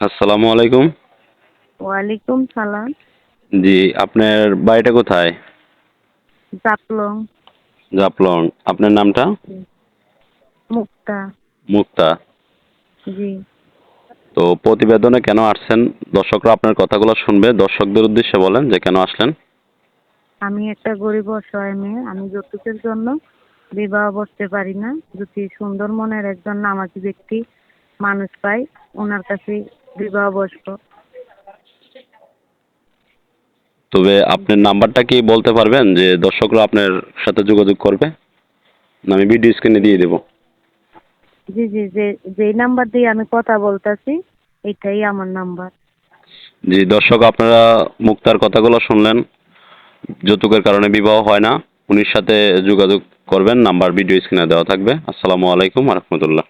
আসসালামু আলাইকুম। ওয়ালাইকুম সালাম। জি আপনার বাড়িটা কোথায়? জাপলং জাফলং। আপনার নামটা? মুক্তা। মুক্তা। জি। তো প্রতিবেদনে কেন আসছেন? দর্শকরা আপনার কথাগুলো শুনবে। দর্শকদের উদ্দেশ্যে বলেন যে কেন আসলেন। আমি একটা গরিব অসহায় মেয়ে। আমি যৌতুকের জন্য বিবাহ বসতে পারি না। যদি সুন্দর মনের একজন নামাজি ব্যক্তি মানুষ পাই ওনার কাছে বিবাহ বসবো তবে আপনার নাম্বারটা কি বলতে পারবেন যে দর্শকরা আপনার সাথে যোগাযোগ করবে? আমি ভিডিও স্ক্রিনে দিয়ে দেবো। জি জি যে যেই নাম্বার দিয়ে আমি কথা বলতেছি এটাই আমার নাম্বার। জি দর্শক আপনারা মুক্তার কথাগুলো শুনলেন। যৌতুকের কারণে বিবাহ হয় না। উনির সাথে যোগাযোগ করবেন নাম্বার ভিডিও স্ক্রিনে দেওয়া থাকবে। আসসালামু আলাইকুম রহমতুল্লাহ।